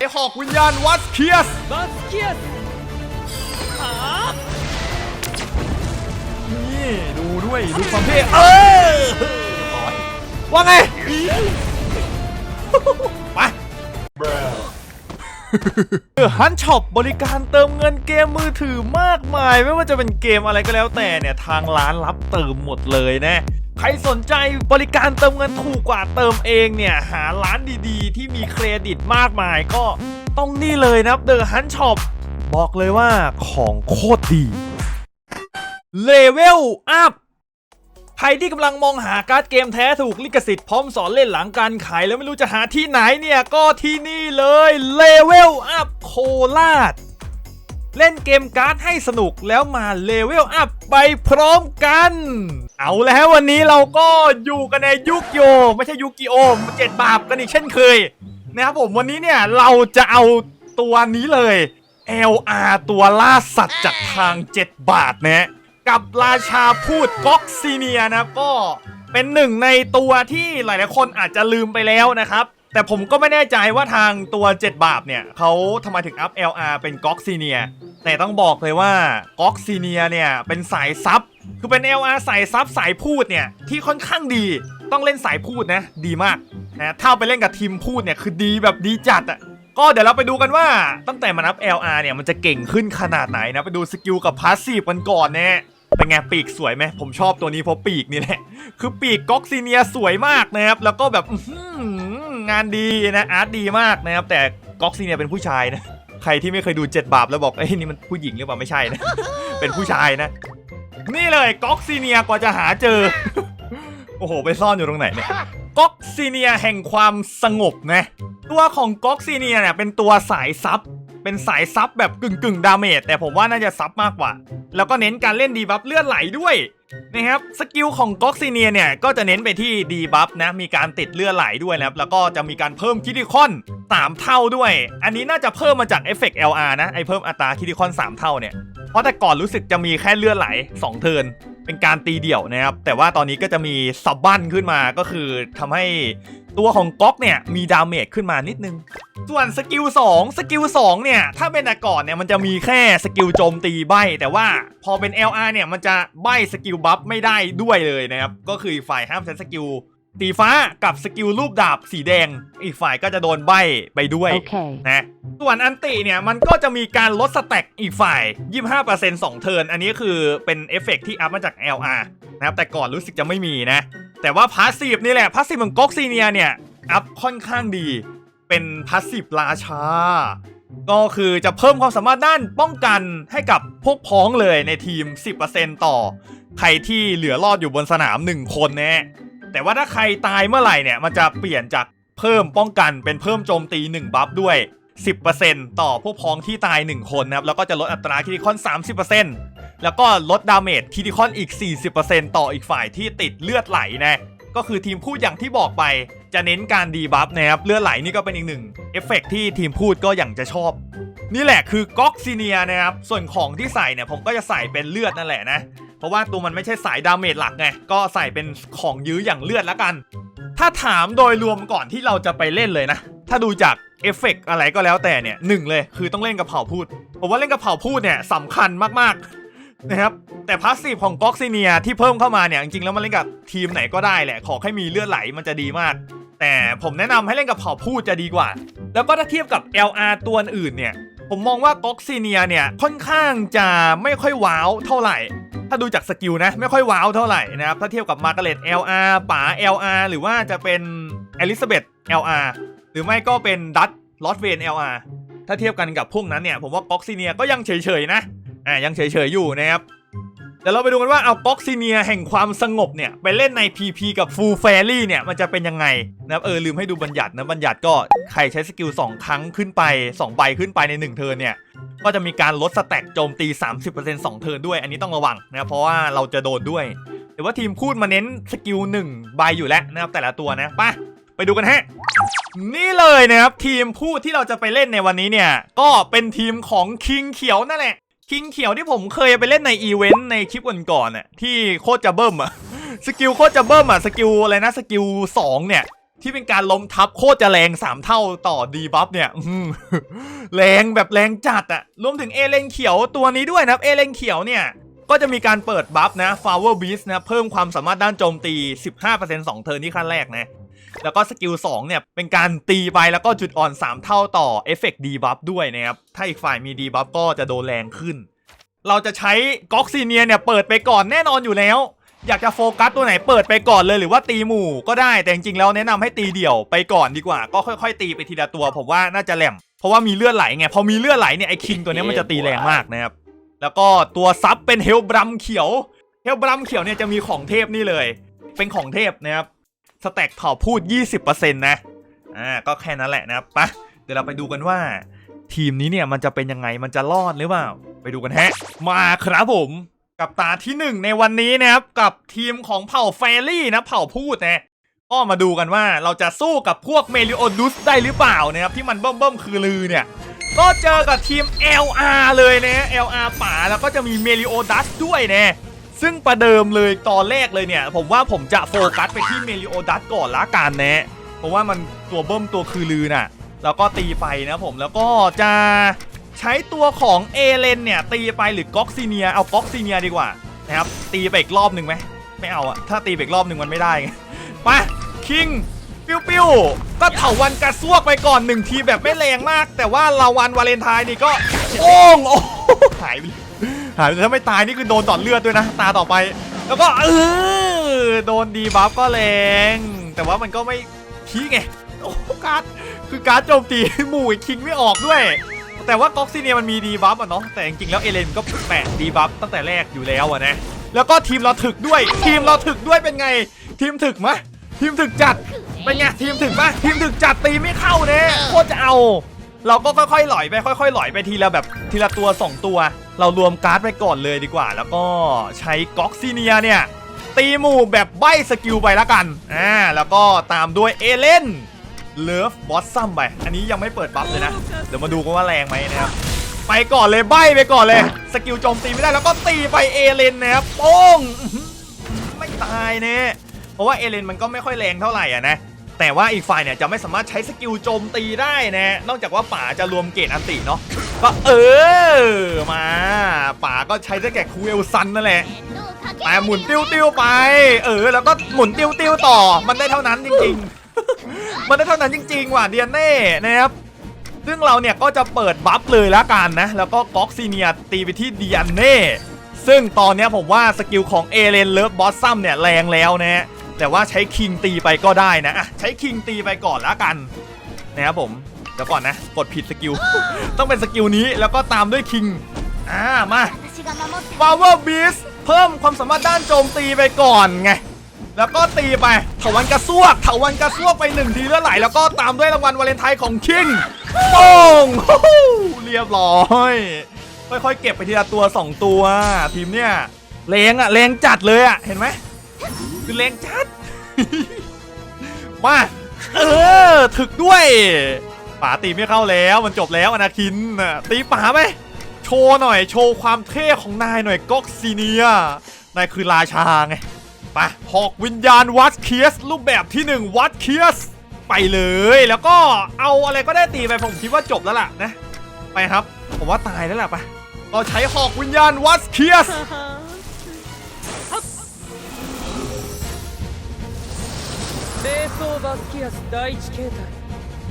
ไอหอกวิญญาณวัสเคียส บัสเกียสหานี่ดูด้วยดูความเท่เออว่าไง ไปฮันช็อปบริการเติมเงินเกมมือถือมากมาย ไม่ว่าจะเป็นเกมอะไรก็แล้วแต่เนี่ย ทางร้านรับเติมหมดเลยนะ ใครสนใจบริการเติมเงินถูกกว่าเติมเองเนี่ย หาร้านดีๆ ที่มีเครดิตมากมายก็ต้องนี่เลยนะครับเดอะฮันช็อปบอกเลยว่าของโคตรดีเลเวลอัพใครที่กำลังมองหาการ์ดเกมแท้ถูกลิขสิทธิ์พร้อมสอนเล่นหลังการขายแล้วไม่รู้จะหาที่ไหนเนี่ย ก็ที่นี่เลยเลเวลอัพโคราชเล่นเกมการ์ดให้สนุกแล้วมาเลเวลอัพไปพร้อมกัน เอาแล้ววันนี้เราก็อยู่กันในยุคโย ไม่ใช่ยุคกิโอมเจ็ดบาปกันอีกเช่นเคยนะครับผมวันนี้เนี่ยเราจะเอาตัวนี้เลย LR ตัวล่าสัตว์จากทาง 7 บาทนะกับราชาพูดก๊อกซีเนียนะก็เป็นหนึ่งในตัวที่หลายๆคนอาจจะลืมไปแล้วนะครับ แต่ผมก็ไม่แน่ใจว่าทางตัว 7 บาทเนี่ยเขาทำไมถึงอัพ LR เป็นก๊อกซีเนียแต่ต้องบอกเลยว่าก๊อกซีเนียเนี่ยเป็นสายซับ คือเป็น LR สายซับสายพูดเนี่ยที่ค่อนข้างดีต้องเล่นสายพูดนะ ดีมากนะถ้าไปเล่นกับทีมพูดเนี่ยคือดีแบบดีจัดอะก็เดี๋ยวเราไปดูกันว่าตั้งแต่มันอัพ LR เนี่ยมันจะเก่งขึ้นขนาดไหนนะ ไปดูสกิลกับพาสซีฟกันก่อนแน่เป็นไงปีกสวยไหมผมชอบตัวนี้เพราะปีกนี่แหละคือปีกก๊อกซีเนียสวยมากนะครับ แล้วก็แบบงานดีนะอาร์ตดีมากนะครับ แต่ก๊อกซีเนียเป็นผู้ชายนะ ใครที่ไม่เคยดูเจ็ดบาปแล้วบอกเอ้นี่มันผู้หญิงหรือเปล่าไม่ใช่นะเป็นผู้ชายนะ นี่เลยก๊อกซีเนียกว่าจะหาเจอ โอ้โห ไปซ่อนอยู่ตรงไหนเนี่ยก๊อกซีเนียแห่งความสงบนะตัวของก๊อกซีเนียเนี่ยเป็นตัวสายซับเป็นสายซับแบบกึ่งกึ่งดาเมจแต่ผมว่าน่าจะซับมากกว่า แล้วก็เน้นการเล่นดีบัฟเลือดไหลด้วย นะครับสกิลของก๊อกซีเนียเนี่ยก็จะเน้นไปที่ดีบัฟนะมีการติดเลือดไหลด้วยนะครับแล้วก็จะมีการเพิ่มคิดิคอน 3 เท่าด้วย อันนี้น่าจะเพิ่มมาจากเอฟเฟกต์ LR นะไอเพิ่มอัตราคิดิคอน 3 เท่าเนี่ยเพราะแต่ก่อนรู้สึกจะมีแค่เลือดไหล 2 เทินเป็นการตีเดี่ยวนะครับแต่ว่าตอนนี้ก็จะมีซับบั้นขึ้นมาก็คือทำให้ ตัวของก๊อกเนี่ยมีดาเมจขึ้นมานิดนึง ส่วนสกิล2สกิล2เนี่ยถ้าเป็นแต่ก่อนเนี่ยมันจะมีแค่สกิลโจมตีใบ แต่ว่าพอเป็น LR เนี่ยมันจะใบสกิลบัฟไม่ได้ด้วยเลยนะครับ ก็คืออีกฝ่ายห้ามใช้สกิลตีฟ้ากับสกิลรูปดาบสีแดง อีกฝ่ายก็จะโดนใบไปด้วย Okay. นะส่วนอันติเนี่ยมันก็จะมีการลดสแต็กอีกฝ่าย 25% 2 เทิร์นอันนี้คือเป็นเอฟเฟกต์ที่อัพมาจาก LR นะครับแต่ก่อนรู้สึกจะไม่มีนะ แต่ว่าพาสซีฟนี่แหละพาสซีฟของก๊กซีเนียเนี่ยอัพค่อนข้างดี เป็นพาสซีฟราชา ก็คือจะเพิ่มความสามารถด้านป้องกันให้กับพวกพ้องเลยในทีม 10%ต่อ ใครที่เหลือรอดอยู่บนสนาม 1 คนนะแต่ว่าถ้าใครตายเมื่อไหร่เนี่ยมันจะเปลี่ยนจากเพิ่มป้องกันเป็นเพิ่มโจมตี 1 บัฟด้วย 10%ต่อพวกพ้องที่ตาย 1 คนนะครับแล้วก็จะลดอัตราคิดิคอน 30% แล้วก็ลดดาเมจคิดิคอนอีก 40%ต่ออีกฝ่ายที่ติดเลือดไหลนะก็คือทีมพูดอย่างที่บอกไป จะเน้นการดีบัฟนะครับเลือดไหลนี่ก็เป็นอีกหนึ่งเอฟเฟกต์ที่ทีมพูดก็อย่างจะชอบ นี่แหละคือก๊อกซีเนียนะครับส่วนของที่ใส่เนี่ยผมก็จะใส่เป็นเลือดนั่นแหละนะเพราะว่าตัวมันไม่ใช่สายดาเมจหลักไงก็ใส่เป็นของยื้ออย่างเลือดแล้วกัน ถ้าถามโดยรวมก่อนที่เราจะไปเล่นเลยนะถ้าดูจากเอฟเฟกต์อะไรก็แล้วแต่เนี่ยหนึ่งเลยคือต้องเล่นกับเผ่าพูดผมว่าเล่นกับเผ่าพูดเนี่ยสำคัญมากๆ นะครับแต่พาสซีฟของก๊อกซีเนียที่เพิ่มเข้ามาเนี่ยจริงๆแล้วมันเล่นกับทีมไหนก็ได้แหละ ขอแค่มีเลือดไหลมันจะดีมาก แต่ผมแนะนำให้เล่นกับเผ่าพูดจะดีกว่า แล้วก็ถ้าเทียบกับ LR ตัวอื่นเนี่ย ผมมองว่าก๊อกซีเนียเนี่ยค่อนข้างจะไม่ค่อยว้าวเท่าไหร่ ถ้าดูจากสกิลนะไม่ค่อยว้าวเท่าไหร่นะครับถ้าเทียบกับมาร์กาเร็ต LR ป๋า LR หรือว่าจะเป็นอลิซาเบธ LR หรือไม่ก็เป็นดัตลอตเวน LR ถ้าเทียบกันกับพวกนั้นเนี่ยผมว่าก๊อกซีเนียก็ยังเฉยๆนะ อ่ายังเฉยๆอยู่นะครับเดี๋ยวเราไปดูกันว่าเอาก๊อกซีเนียแห่งความสงบเนี่ย ไปเล่นใน PP กับฟูลแฟรี่เนี่ย มันจะเป็นยังไงนะครับเออ ลืมให้ดูบัญญัตินะบัญญัติก็ใครใช้สกิล 2 ครั้งขึ้นไป 2 ใบขึ้นไปใน 1 เทิร์นเนี่ย ก็จะมีการลดสแต็กโจมตี 30% 2 เทิร์นด้วย อันนี้ต้องระวังนะเพราะว่าเราจะโดนด้วย แต่ว่าทีมพูดมาเน้นสกิล1ใบอยู่แล้วนะครับแต่ละตัวนะไปไปดูกันฮะนี่เลยนะครับทีมพูดที่เราจะไปเล่นในวันนี้เนี่ย ก็เป็นทีมของคิงเขียวนั่นแหละ คิงเขียวที่ผมเคยไปเล่นในอีเวนต์ในคลิปก่อนๆน่ะที่โคตรจะเบิ้มอะสกิลโคตรจะเบิ้มอะสกิลอะไรนะสกิล2เนี่ย ที่เป็นการล้มทับโคตรจะแรง3เท่าต่อดีบัฟเนี่ยแรงแบบแรงจัดอะรวมถึงเอเลนเขียวตัวนี้ด้วยนะเอเลนเขียวเนี่ยก็จะมีการเปิดบัฟนะ Flower Beast นะ เพิ่มความสามารถด้านโจมตี 15% 2 เทิร์นที่ขั้นแรกนะ แล้วก็สกิล2เนี่ยเป็นการตีไปแล้วก็จุดอ่อน 3 เท่าต่อเอฟเฟกต์ดีบัฟด้วยนะครับ ถ้าอีกฝ่ายมีดีบัฟก็จะโดนแรงขึ้น เราจะใช้ก๊อกซีเนียเนี่ยเปิดไปก่อนแน่นอนอยู่แล้ว อยากจะโฟกัสตัวไหนเปิดไปก่อนเลยหรือว่าตีหมู่ก็ได้แต่จริงๆแล้วแนะนำให้ตีเดี่ยวไปก่อนดีกว่า ก็ค่อย ๆ ตีไปทีละตัว ผมว่าน่าจะแหลมเพราะว่ามีเลือดไหลไงพอมีเลือดไหลเนี่ยไอ้คิงตัวนี้มันจะตีแรงมากนะครับแล้วก็ตัวซับเป็นเฮลบรัมเขียวเฮลบรัมเขียวเนี่ยจะมีของเทพนี่เลย เป็นของเทพนะครับ สแต็กเผาพูด 20%นะอ่าก็แค่นั้นแหละนะครับปะเดี๋ยวเราไปดูกันว่า ทีมนี้เนี่ยมันจะเป็นยังไงมันจะรอดหรือเปล่า ไปดูกันฮะ มาครับผมกับตาที่หนึ่งในวันนี้นะครับกับทีมของเผ่าแฟรี่นะเผ่าพูดนะก็มาดูกันว่าเราจะสู้กับพวกเมลิโอดุสได้หรือเปล่านะครับที่มันเบิ่มๆคือลือเนี่ยก็เจอกับทีม LR เลยนะ LR ป่าแล้วก็จะมีเมลิโอดัสด้วยนะ ซึ่งประเดิมเลยตอนแรกเลยเนี่ย ผมว่าผมจะโฟกัสไปที่เมลิโอดัสก่อนละกันนะเพราะว่ามันตัวเบิ้มตัวคือลือน่ะ แล้วก็ตีไปนะผมแล้วก็จะใช้ตัวของเอเลนเนี่ย ตีไปหรือก๊อกซีเนียเอาก๊อกซีเนียดีกว่านะครับตีไปอีกรอบหนึ่งไหมไม่เอาอะถ้าตีไปอีกรอบหนึ่งมันไม่ได้ไงไปคิงปิ้วปิ้วก็เถาวันกระซวกไปก่อนหนึ่งทีแบบไม่แรงมาก แต่ว่าลาวันวาเลนไทน์นี่ก็โอ้งโอ้ห ไปเลยหายไปถ้าไม่ตายนี่คือโดนตอดเลือดด้วยนะ ตาต่อไป แล้วก็เออโดนดีบัฟก็แรง แต่ว่ามันก็ไม่พีไงโอ้การคือการโจมตีหมู่คิงไม่ออกด้วย แต่ว่าก๊อกซีเนียมันมีดีบัฟอะเนาะแต่จริงๆแล้วเอเลนก็แปะดีบัฟตั้งแต่แรกอยู่แล้วอะนะแล้วก็ทีมเราถึกด้วย ทีมเราถึกด้วยเป็นไง ทีมถึกมะทีมถึกจัดเป็นไงทีมถึกปะทีมถึกจัดตีไม่เข้าเน่โคตรจะเอา เราก็ค่อยๆหลอยไปค่อยๆหลอยไปทีละแบบทีละตัวสองตัว เรารวมการ์ดไปก่อนเลยดีกว่า แล้วก็ใช้ก๊อกซีเนียเนี่ย ตีหมู่แบบใบสกิลไปละกันอ่าแล้วก็ตามด้วยเอเลนเลิฟบอสซัมไป อันนี้ยังไม่เปิดบัฟเลยนะ เดี๋ยวมาดูกันว่าแรงไหมนะครับ ไปก่อนเลยใบไปก่อนเลย สกิลโจมตีไม่ได้แล้วก็ตีไปเอเลนนะครับโป้งไม่ตายเนี่ยเพราะว่าเอเลนมันก็ไม่ค่อยแรงเท่าไหร่อะนะ แต่ว่าอีกฝ่ายเนี่ยจะไม่สามารถใช้สกิลโจมตีได้นะ นอกจากว่าป๋าจะรวมเกตอันติเนาะก็เออมาป๋าก็ใช้ได้แก่คูเอลซันนั่นแหละแต่หมุนติ้วติ้วไป เออ แล้วก็หมุนติ้วติ้วต่อ มันได้เท่านั้นจริง ๆ มันได้เท่านั้นจริง ๆ ว่ะเดียนเน่นะครับซึ่งเราเนี่ยก็จะเปิดบัฟเลยละกันนะ แล้วก็ก๊อกซีเนียตีไปที่เดียนเน่ซึ่งตอนนี้ผมว่าสกิลของเอเลนเลิฟบอสซัมเนี่ยแรงแล้วนะฮะ แต่ว่าใช้คิงตีไปก็ได้นะใช้คิงตีไปก่อนละกันนะครับผมเดี๋ยวก่อนนะ กดผิดสกิล ต้องเป็นสกิลนี้แล้วก็ตามด้วยคิงอ่ามา Power Beast เพิ่มความสามารถด้านโจมตีไปก่อนไงแล้วก็ตีไปเถาวันกระซวกเถาวันกระซวกไปหนึ่งทีเลือดไหลแล้วก็ตามด้วยรางวัลวาเลนไทน์ของคิงโป้งเรียบร้อยค่อยๆเก็บไปทีละตัว 2 ตัว ทีมเนี่ยแรงอะแรงจัดเลยอะเห็นไหม คือแรงจัด มา เออ ถึกด้วยป๋าตีไม่เข้าแล้ว มันจบแล้วอนาคินตีป๋าไหมโชว์หน่อย โชว์ความเท่ของนายหน่อยก๊อกซีเนียนายคือราชาไงไปหอกวิญญาณวัดเคียส รูปแบบที่ 1 วัดเคียส ไปเลยแล้วก็เอาอะไรก็ได้ตีไป ผมคิดว่าจบแล้วล่ะนะ ไปครับ ผมว่าตายแล้วล่ะไปเราใช้หอกวิญญาณวัดเคียส 霊装バスキアス第一形態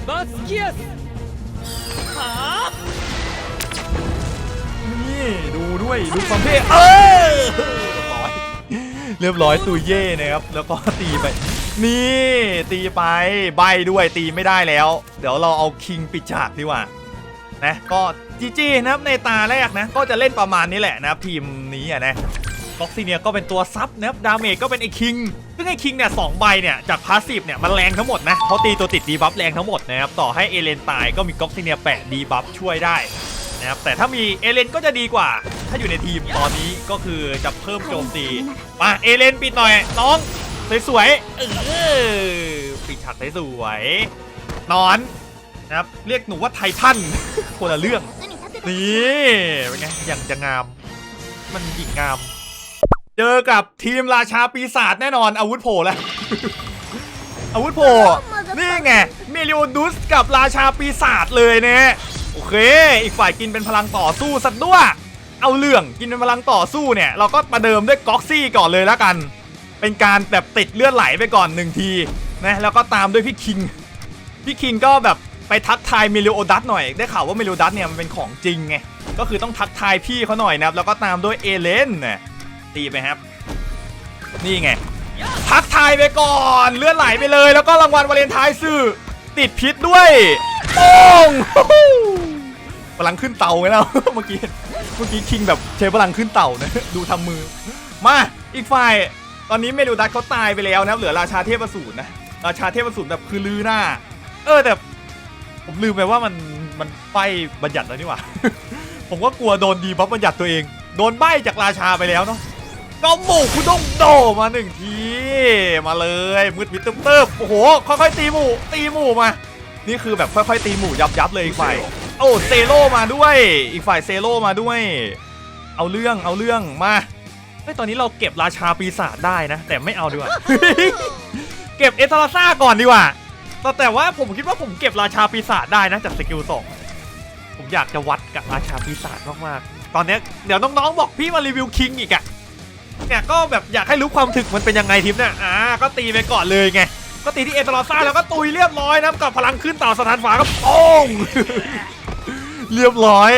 バスキアスはあ นี่ดูด้วยดูความเท่เออเรียบร้อยเรียบร้อยตุยเย่นะครับ แล้วก็ตีไป นี่ตีไปใบด้วยตีไม่ได้แล้ว เดี๋ยวเราเอาคิงปิดฉากดีกว่านะก็จีจีนะครับในตาแรกนะ ก็จะเล่นประมาณนี้แหละนะครับทีมนี้อ่ะนะบ็อกซีเนียก็เป็นตัวซับนะครับดาเมจก็เป็นไอ้คิง ซึ่งไอ้คิงเนี่ยสองใบเนี่ยจากพาสซีฟเนี่ยมันแรงทั้งหมดนะเขาตีตัวติดดีบัฟแรงทั้งหมดนะครับต่อให้เอเลนตายก็มีบ็อกซีเนียแปะดีบัฟช่วยได้นะครับแต่ถ้ามีเอเลนก็จะดีกว่า ถ้าอยู่ในทีมตอนนี้ก็คือจะเพิ่มโจมตีมาเอเลนปิดหน่อยน้องสวยๆเออปิดฉากสวยๆนอนนะครับเรียกหนูว่าไททันคนละเรื่องนี่เป็นไงอย่างจะงาม มันหญิงงาม เจอกับทีมราชาปีศาจแน่นอนอาวุธโผล่แล้ว อาวุธโผล่นี่ไงเมลิโอดุสกับราชาปีศาจเลยเนี่ยโอเค อีกฝ่ายกินเป็นพลังต่อสู้สัตว์ด้วยเอาเรื่องกินเป็นพลังต่อสู้เนี่ย เราก็ประเดิมด้วยก๊อกซี่ก่อนเลยแล้วกัน เป็นการแบบติดเลือดไหลไปก่อนหนึ่งทีนะแล้วก็ตามด้วยพี่คิง พี่คิงก็แบบไปทักทายเมลิโอดัสหน่อย ได้ข่าวว่าเมลิโอดัสเนี่ยมันเป็นของจริงไงก็คือต้องทักทายพี่เขาหน่อยนะครับแล้วก็ตามด้วยเอเลนนะ ตีไปครับ นี่ไง ทักทายไปก่อน เลือดไหลไปเลย แล้วก็รางวัลวาเลนไทน์สื่อ ติดพิษด้วยโป้งพลังขึ้นเตาไงแล้วเมื่อกี้เมื่อกี้คิงแบบใช้พลังขึ้นเต่านะดูทำมือ มาอีกฝ่าย ตอนนี้เมลูดัสเขาตายไปแล้วนะเหลือราชาเทพอสูตรนะราชาเทพอสูตรแบบคือลือหน้า เออแต่ผมลืมไปว่ามันมันไฟบัญญัติแล้วนี่หว่า ผมก็กลัวโดนดีบัฟบัญญัติตัวเอง โดนใบจากราชาไปแล้วเนาะ ก็หมู่คุณต้องโดมาหนึ่งที มาเลยมืดมิดตึ๊บตึ๊บโอ้โห ค่อยๆตีหมู่ตีหมู่มา นี่คือแบบค่อยๆตีหมู่ยับยับเลยอีกฝ่ายโอ้เซโร่มาด้วย อีกฝ่ายเซโร่มาด้วย เอาเรื่องเอาเรื่องมาเฮ้ยตอนนี้เราเก็บราชาปีศาจได้นะ แต่ไม่เอาดีกว่าเก็บเอทาราซ่าก่อนดีกว่าแต่แต่ว่าผมคิดว่าผมเก็บราชาปีศาจได้นะจากสกิลสองผมอยากจะวัดกับราชาปีศาจมากๆตอนนี้เดี๋ยวน้องๆบอกพี่มารีวิวคิงอีกอะ เนี่ยก็แบบอยากให้รู้ความถึกมันเป็นยังไงทีมเนี่ยอ่าก็ตีไปก่อนเลยไงก็ตีที่เอตลอซ่าแล้วก็ตุยเรียบร้อยนะครับกับพลังขึ้นต่อสถานฝาก็โป้งเรียบร้อย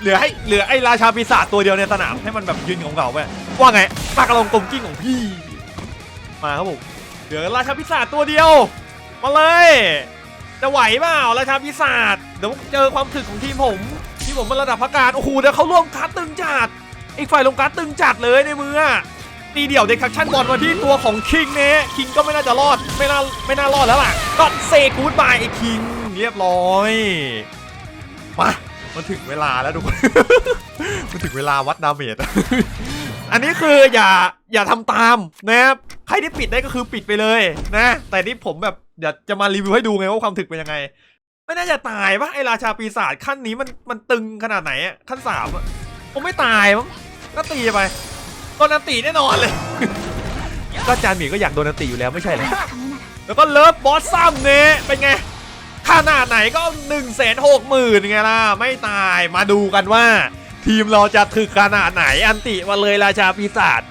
เหลือให้เหลือไอ้ราชาปีศาจตัวเดียวในสนามให้มันแบบยืนของเก่าๆไปว่าไงปากกระลงกลมกิ้งของพี่มาครับผมเหลือราชาปีศาจตัวเดียว มาเลยจะไหวเปล่าราชาปีศาจเดี๋ยวเจอความถึกของทีมผมที่ผมเป็นระดับพักการโอ้โหเดี๋ยวเขาร่วมการ์ดตึงจัด อีกฝ่ายลงการตึงจัดเลยในมือตีเดี่ยวเด็กคักชั่นบอลมาที่ตัวของคิงเนี่ยคิงก็ไม่น่าจะรอดไม่น่าไม่น่ารอดแล้วล่ะก็เซกูดบายไอ้คิงเรียบร้อยมามันถึงเวลาแล้วทุกคนมันถึงเวลาวัดดาเมจอันนี้คืออย่าอย่าทำตามนะครับใครที่ปิดได้ก็คือปิดไปเลยนะ แต่นี่ผมแบบเดี๋ยวจะมารีวิวให้ดูไงว่าความถึกเป็นยังไง ไม่น่าจะตายปะไอราชาปีศาจขั้นนี้มันมันตึงขนาดไหนอะขั้นสามอะ ผมไม่ตายมั้งก็ตีไปโดนอันตีแน่นอนเลย ก็จานหมีก็อยากโดนอันตีอยู่แล้วไม่ใช่เหรอแล้วก็เลิฟบอสซัมเนี่ยเป็นไงขนาดไหนก็1นึ่งแสนหกหมื่นไงล่ะ ไม่ตายมาดูกันว่า ทีมเราจะถึกขนาดไหนอันติมาเลยราชาปีศาจ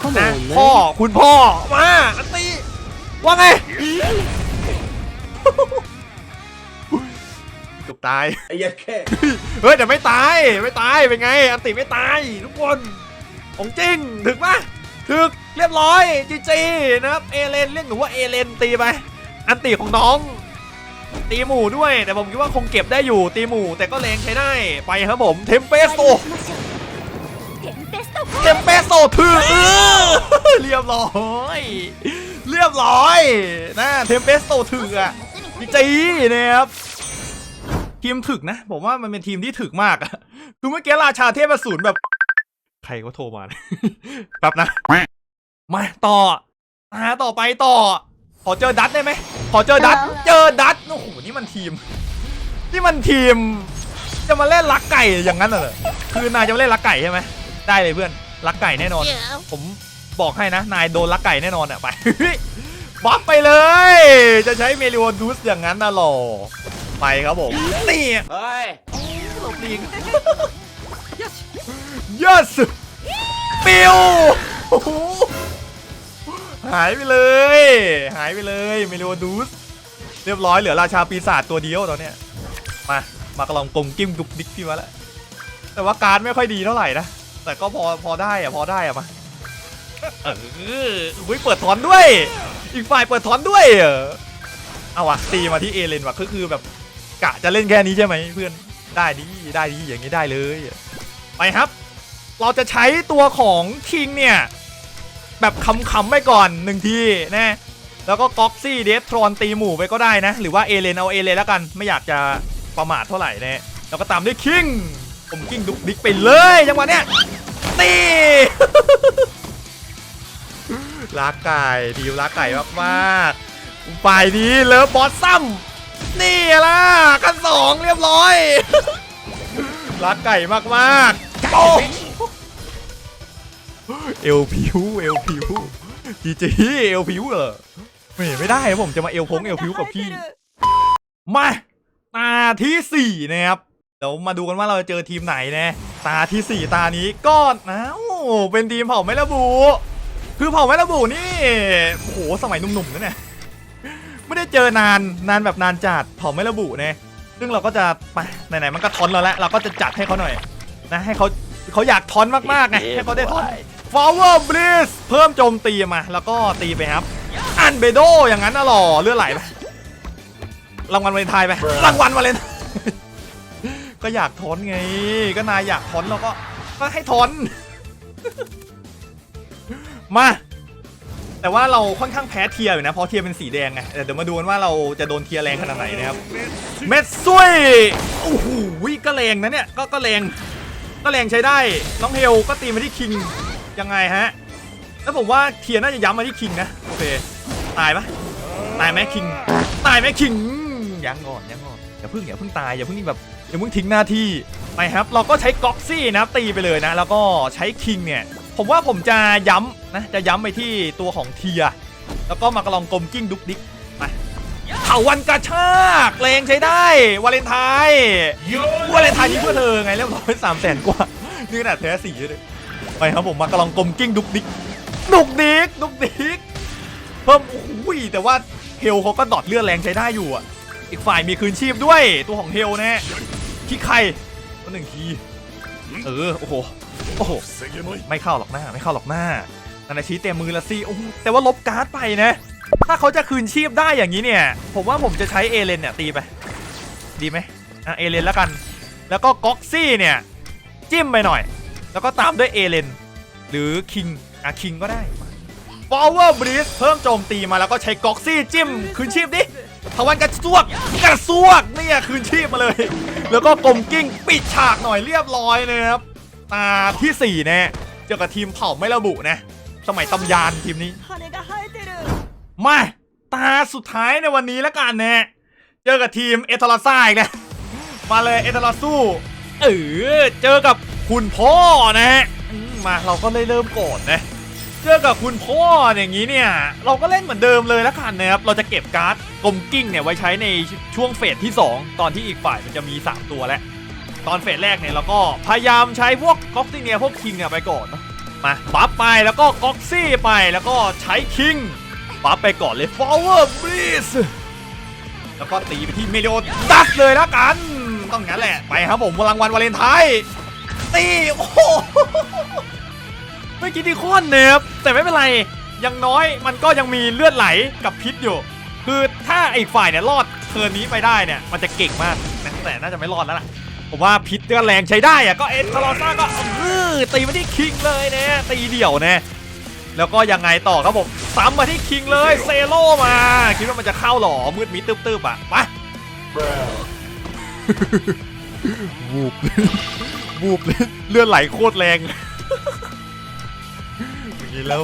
Come นะ on พ่อ man คุณพ่อมาอันติว่าไงเกือบ ตายไอ้ยัดแค่เฮ้ยเดี๋ยวไม่ตายไม่ตายเป็นไง อันติไม่ตายทุกคนของจริงถึกปะถึกเรียบร้อยจีจีนะครับเอเลนเรียกหนูว่าเอเลนตีไปอันติของน้อง ตีหมู่ด้วย แต่ผมคิดว่าคงเก็บได้อยู่ตีหมู่ แต่ก็แรงใช้ได้ไปครับผมเทมเปสโตเทมเปสโตถือเอเรียบร้อยเรียบร้อยนะเทมเปสโตถืออะจีนะครับ ทีมถึกนะ ผมว่ามันเป็นทีมที่ถึกมากอะคือเมื่อกี้ราชาเทพอสูรแบบ ใครก็โทรมานะแป๊บนะ มาต่อมาต่อไปต่อ ขอเจอดัตได้ไหม ขอเจอดัต เจอดัต โอ้โห นี่มันทีม นี่มันทีม จะมาเล่นลักไก่อย่างนั้นเหรอ คือนายจะมาเล่นลักไก่ใช่ไหม ได้เลยเพื่อน ลักไก่แน่นอน ผมบอกให้นะ นายโดนลักไก่แน่นอนอะไปบัฟไปเลย จะใช้เมลิโอดูสอย่างนั้นนะหรอ ไปครับผม นี่เฮ้ยหลบหลีก yes ปิวโอ้โหหายไปเลย หายไปเลยเมลิโอดูสเรียบร้อยเหลือราชาปีศาจตัวเดียวตอนเนี้ยมามากระลองกงกิ้มดุกดิกพี่มาแล้วแต่ว่าการดไม่ค่อยดีเท่าไหร่นะแต่ก็พอพอได้อะพอได้อะมาเอออุ้ยเปิดถอนด้วย อีกฝ่ายเปิดถอนด้วย เออเอาวะตีมาที่เอเลนว่ะก็คือแบบ กะจะเล่นแค่นี้ใช่ไหมเพื่อนได้ดีได้ดีอย่างนี้ได้เลยไปครับ เราจะใช้ตัวของคิงเนี่ย แบบคำๆไปก่อนหนึ่งทีนะแล้วก็ก๊อกซี่เดฟทรอนตีหมู่ไปก็ได้นะ หรือว่าเอเลนเอาเอเลนแล้วกันไม่อยากจะประมาทเท่าไหร่นะแล้วก็ตามด้วยคิงผมกิ้งดุกดิกไปเลยจังหวะเนี้ยตีลากไก่ดีลากไก่มากๆฝ่ายนี้เลิฟบอสซัม นี่ล่ะขั้นสองเรียบร้อยลากไก่มากๆโอ้เอลพิวเอลพิวจีจีเอลพิวเหรอไม่ไม่ได้ผมจะมาเอวพงเอวพิวกับพี่ มาตาที่สี่นะครับเดี๋ยวมาดูกันว่าเราจะเจอทีมไหนนะตาที่สี่ตานี้ก็อ้าวเป็นทีมเผ่าไม่ระบุ คือเผ่าไม่ระบุนี่โอ้โหสมัยหนุ่มๆนั่นเนี่ย ไม่ได้เจอนานนานแบบนานจัดเผ่าไม่ระบุนะซึ่งเราก็จะไปไหนๆมันก็ทอนเราแล้ว เราก็จะจัดให้เขาหน่อยนะให้เขาเขาอยากทอนมากๆไงให้เขาได้ทอน Flower Bliss เพิ่มโจมตีมา แล้วก็ตีไปครับ อันเบโดอย่างนั้นน่ะหรอเลือดไหลไปรางวัลวาเลนไทน์ไปรางวัลวาเลนไทน์ก็อยากทอนไง ก็นายอยากทอนเราก็ก็ให้ทอน มา แต่ว่าเราค่อนข้างแพ้เทียร์อยู่นะเพราะเทียร์เป็นสีแดงไงเดี๋ยวมาดูกันว่าเราจะโดนเทียร์แรงขนาดไหนนะครับเม็ดซุยโอ้โหก็แรงนะเนี่ยก็ก็แรงก็แรงใช้ได้น้องเฮลก็ตีมาที่คิงยังไงฮะแล้วผมว่าเทียร์น่าจะย้ำมาที่คิงนะโอเคตายปะตายไหมคิง ตายไหมคิงยังก่อนยังก่อนอย่าเพิ่งอย่าเพิ่งตายอย่าเพิ่งแบบอย่าเพิ่งทิ้งหน้าที่ไปครับ เราก็ใช้ก๊อกซี่นะครับตีไปเลยนะ แล้วก็ใช้คิงเนี่ย ผมว่าผมจะย้ำนะจะย้ำไปที่ตัวของเทีย แล้วก็มากระลองกลมกิ้งดุกดิกไปเถาวันกระชากแรงใช้ได้วาเลนไทน์วาเลนไทน์นี้เพื่อเธอไงเรียบร้อยสามแสนกว่านี่ขนาดแพ้สี่เลยไปครับผมมากระลองกลมกิ้งดุกดิกดุกดิกดุกดิกเพิ่มโอ้โหแต่ว่าเฮลเขาก็ดอดเลือดแรงใช้ได้อยู่อะอีกฝ่ายมีคืนชีพด้วยตัวของเฮลนะฮะที่ใครตัวหนึ่งทีเออโอ้โห โอ้โห ไม่เข้าหรอกหน้า ไม่เข้าหรอกหน้านานาชีเต็มมือละสิโอ้โหแต่ว่าลบการ์ดไปนะ ถ้าเขาจะคืนชีพได้อย่างนี้เนี่ย ผมว่าผมจะใช้เอเลนเนี่ยตีไป ดีไหมอะเอเลนแล้วกัน แล้วก็ก๊อกซี่เนี่ย จิ้มไปหน่อย แล้วก็ตามด้วยเอเลนหรือคิงอะคิงก็ได้ Power Breeze เพิ่มโจมตีมาแล้วก็ใช้ก๊อกซี่จิ้มคืนชีพดิทวันกระซวกกระซวกเนี่ยคืนชีพมาเลย แล้วก็กลมกิ้งปิดฉากหน่อยเรียบร้อยนะครับ ตาที่ 4 แน่เจอกับทีมเผ่าไม่ระบุนะ สมัยตำยานทีมนี้ มาตาสุดท้ายในวันนี้แล้วกันนะเจอกับทีมเอทอลาซ่าอีกแล้มาเลยเอทอลสู้ เออเจอกับคุณพ่อนะมาเราก็เลยเริ่มก่อนนะเจอกับคุณพ่ออย่างนี้เนี่ย เราก็เล่นเหมือนเดิมเลยแล้วกันนะครับ เราจะเก็บการ์ดกลมกิ้งเนี่ยไว้ใช้ในช่วงเฟสที่ 2 ตอนที่อีกฝ่ายมันจะมี 3 ตัวแล้ว ตอนเฟสแรกเนี่ยเราก็พยายามใช้พวกก๊อกซี่เนี่ยพวกคิงเนี่ยไปก่อนเนอะมาบัฟไปแล้วก็ก๊อกซี่ไปแล้วก็ใช้คิงบัฟไปก่อนเลย Power Breeze แล้วก็ตีไปที่เมโลดัสเลยแล้วกัน ต้องงั้นแหละไปครับผมรางวัลวาเลนไทน์ตีโอ้โหไม่กินที่โค้อนเนบแต่ไม่เป็นไรยังน้อยมันก็ยังมีเลือดไหลกับพิษอยู่ คือถ้าอีกฝ่ายเนี่ยรอดเทิร์นนี้ไปได้เนี่ยมันจะเก่งมากแต่น่าจะไม่รอดแล้วล่ะ ผมว่าพิษก็แรงใช้ได้อะก็เอ็นคาร์ลอซ่าก็อื้อตีมาที่คิงเลยเนี่ยตีเดี่ยวเนี่ยแล้วก็ยังไงต่อครับผมซ้ำมาที่คิงเลยเซโลมาคิดว่ามันจะเข้าหรอมืดมิดตึบๆอะมาบูบบูบเลือดไหลโคตรแรงอย่างนี้แล้ว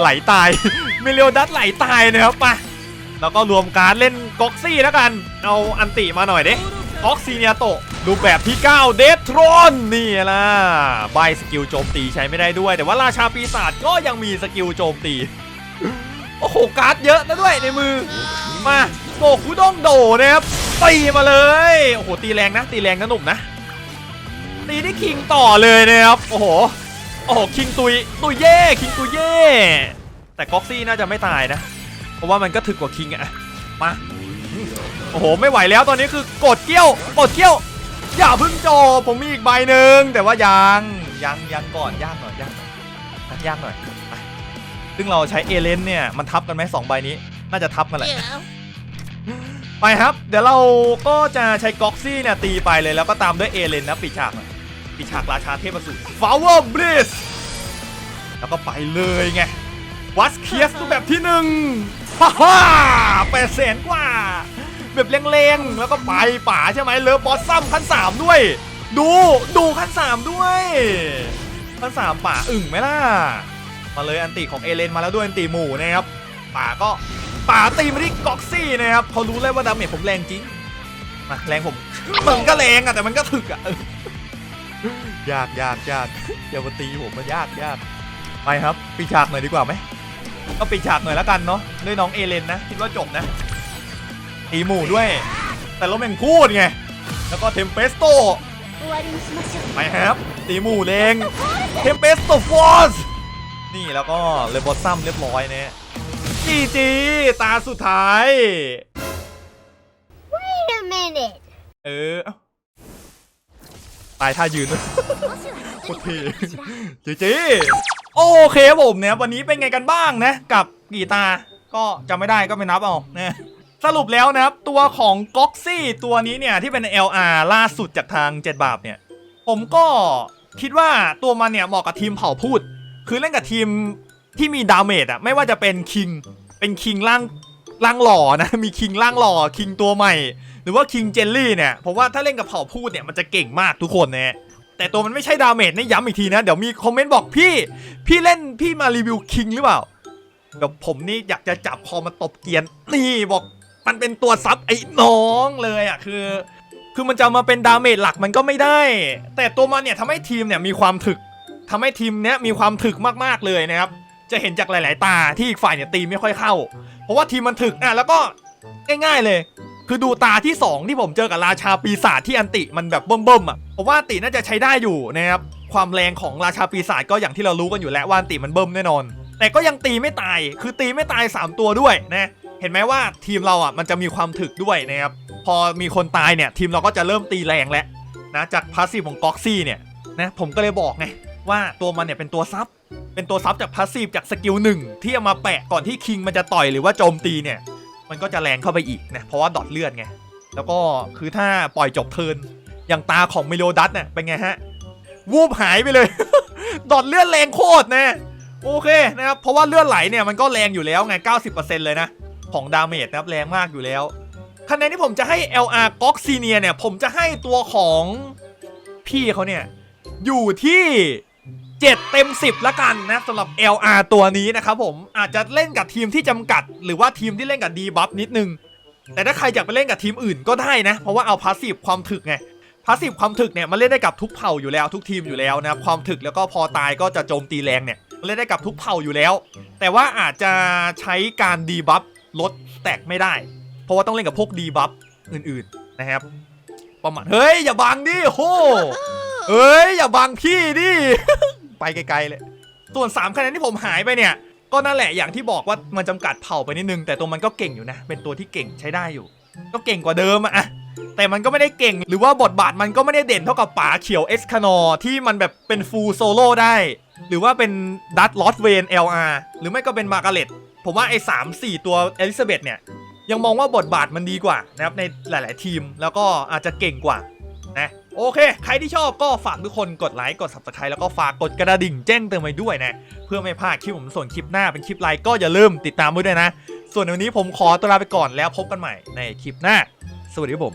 ไหลตายเมเลียดัตไหลตายนะครับไปแล้วก็รวมการเล่นก๊อกซี่แล้วกัน เอาอันติมาหน่อยเด้ออกซีเนียโตะรูปแบบที่ 9 เดทรอนนี่ล่ะใบสกิลโจมตีใช้ไม่ได้ด้วย แต่ว่าราชาปีศาจก็ยังมีสกิลโจมตี โอ้โห การ์ดเยอะนะด้วยในมือ มาโกคุด้งโดนะครับตีมาเลย โอ้โห ตีแรงนะ ตีแรงนะหนุ่มนะ ตีที่คิงต่อเลยนะครับ โอ้โห โอ้โห คิงตุย ตุยเย่ คิงตุยเย่ แต่ก๊อกซี่น่าจะไม่ตายนะ เพราะว่ามันก็ถึกกว่าคิงอะมา โอ้โห ไม่ไหวแล้วตอนนี้คือกดเกี้ยว กดเกี้ยว อย่าเพึ่งโจบผมมีอีกใบหนึ่งแต่ว่ายังยังยังก่อนยากหน่อยยากหน่อยยากหน่อยไปซึ่งเราใช้เอเลนเนี่ยมันทับกันไหมสองใบนี้ น่าจะทับกันแหละ ไปครับ เดี๋ยวเราก็จะใช้ก๊อกซี่เนี่ยตีไปเลยแล้วก็ตามด้วยเอเลนนะปิดฉากหน่อยปิดฉากราชาเทพอสูร Flower Bliss แล้วก็ไปเลยไงวัสเคียสรูปแบบที่หนึ่งฮ่าฮ่าแปดแสนกว่า แบบแรงๆแล้วก็ไปป่าใช่ไหมเลิฟบอสซัมขั้นสามด้วย ดูดูขั้นสามด้วยขั้นสามป่าอึ่งไหมล่ะมาเลยอันติของเอเลนมาแล้วด้วยอันติหมู่นะครับป่าก็ป่าตีมาที่ก๊อกซี่นะครับเขารู้เลยว่าดาเมจผมแรงจริงมาแรงผมมันก็แรงอะแต่มันก็ถึกอะอยากยากยากอย่ามาตีผมมันยากยากไปครับปีฉากหน่อยดีกว่าไหมก็ปิดฉากหน่อยแล้วกันเนาะด้วยน้องเอเลนนะคิดว่าจบนะ ตีหมูด้วย แต่เราแม่งพูดไง แล้วก็เทมเปสโตไปครับตีหมูเองเทมเปสโตฟอสนี่แล้วก็เลบอสซัมเรียบร้อยเนี่ยจีจีตาสุดท้าย Wait a minute เออตายท่ายืนโคตรเท่จีจีโอเคผมเนี่ยวันนี้เป็นไงกันบ้างนะ กับกีตาก็จำไม่ได้ก็ไปนับเอาเนี่ย สรุปแล้วนะครับ ตัวของก๊อกซี่ตัวนี้เนี่ย ที่เป็น LR ล่าสุดจากทาง 7 บาปเนี่ย ผมก็คิดว่าตัวมันเนี่ยเหมาะกับทีมเผ่าพูด คือเล่นกับทีมที่มีดาเมจอะไม่ว่าจะเป็นคิงเป็นคิงร่างร่างหล่อนะ มีคิงร่างหล่อคิงตัวใหม่ หรือว่าคิงเจลลี่เนี่ยผมว่าถ้าเล่นกับเผ่าพูดเนี่ยมันจะเก่งมากทุกคนนะแต่ตัวมันไม่ใช่ดาเมจนะย้ำอีกทีนะ เดี๋ยวมีคอมเมนต์บอกพี่ พี่เล่นพี่มารีวิวคิงหรือเปล่าเดี๋ยวผมนี่อยากจะจับคอมาตบเกียนนี่บอก มันเป็นตัวซับไอ้น้องเลยอะคือ คือมันจะมาเป็นดาเมจหลักมันก็ไม่ได้ แต่ตัวมันเนี่ยทำให้ทีมเนี่ยมีความถึกทำให้ทีมเนี้ยมีความถึกมากๆเลยนะครับ จะเห็นจากหลาย ๆ ตาที่อีกฝ่ายเนี่ยตีไม่ค่อยเข้า เพราะว่าทีมมันถึกอะแล้วก็ง่ายๆเลย คือดูตาที่ 2 ที่ผมเจอกับราชาปีศาจที่อันติมันแบบเบิ่มๆอะผมว่าอันติน่าจะใช้ได้อยู่นะครับความแรงของราชาปีศาจก็อย่างที่เรารู้กันอยู่แล้วว่าอันติมันเบิ่มแน่นอน แต่ก็ยังตีไม่ตายคือตีไม่ตาย 3 ตัวด้วยนะ ห็นไหมว่าทีมเราอะมันจะมีความถึกด้วยนะครับพอมีคนตายเนี่ยทีมเราก็จะเริ่มตีแรงแล้วนะจากพาสซีฟของก๊อกซี่เนี่ยนะผมก็เลยบอกไงว่าตัวมันเนี่ยเป็นตัวซับเป็นตัวซับจากพาสซีฟจากสกิลหนึ่งที่เอามาแปะก่อนที่คิงมันจะต่อยหรือว่าโจมตีเนี่ยมันก็จะแรงเข้าไปอีกนะเพราะว่าดอทเลือดไงแล้วก็คือถ้าปล่อยจบเทินอย่างตาของมิโลดัตเนี่ยเป็นไงฮะวูบหายไปเลย ดอทเลือดแรงโคตรนะโอเคนะครับเพราะว่าเลือดไหลเนี่ยมันก็แรงอยู่แล้วไง 90%เลยนะ ของดาเมจนะครับแรงมากอยู่แล้วคะแนนที่ผมจะให้ LR ก๊อกซีเนียเนี่ยผมจะให้ตัวของพี่เขาเนี่ย อยู่ที่ 7 เต็ม 10 ละกันนะสำหรับ LR ตัวนี้นะครับผมอาจจะเล่นกับทีมที่จำกัด หรือว่าทีมที่เล่นกับดีบัฟนิดนึง แต่ถ้าใครอยากไปเล่นกับทีมอื่นก็ได้นะ เพราะว่าเอาพาสซีฟความถึกไงพาสซีฟความถึกเนี่ยมันเล่นได้กับทุกเผ่าอยู่แล้วทุกทีมอยู่แล้วนะครับความถึกแล้วก็พอตายก็จะโจมตีแรงเนี่ยเล่นได้กับทุกเผ่าอยู่แล้ว แต่ว่าอาจจะใช้การดีบัฟ ลดแตกไม่ได้ เพราะว่าต้องเล่นกับพวกดีบัฟอื่นๆนะครับ ประมาณเฮ้ยอย่าบังดิโหเฮ้ยอย่าบังพี่ดิ ไปไกลๆเลย ส่วน3คะแนนที่ผมหายไปเนี่ย ก็นั่นแหละอย่างที่บอกว่ามันจำกัดเผ่าไปนิดนึง แต่ตัวมันก็เก่งอยู่นะ เป็นตัวที่เก่งใช้ได้อยู่ ก็เก่งกว่าเดิมอะแต่มันก็ไม่ได้เก่งหรือว่าบทบาทมันก็ไม่ได้เด่นเท่ากับป๋าเขียวเอสคานอที่มันแบบเป็นฟูลโซโล่ได้ หรือว่าเป็นดัตลอสเวน LR หรือไม่ก็เป็นมาร์กาเร็ต ผมว่าไอ้สามสี่ตัวเอลิซาเบธเนี่ย ยังมองว่าบทบาทมันดีกว่านะครับในหลาย ๆ ทีมแล้วก็อาจจะเก่งกว่านะโอเค ใครที่ชอบก็ฝากทุกคนกดไลค์กด subscribe แล้วก็ฝากกดกระดิ่งแจ้งเตือนไว้ด้วยนะ เพื่อไม่พลาดคลิปผมส่วนคลิปหน้าเป็นคลิปไลค์ก็อย่าลืมติดตามไว้ด้วยนะ ส่วนวันนี้ผมขอตัวลาไปก่อนแล้วพบกันใหม่ในคลิปหน้า สวัสดีครับผม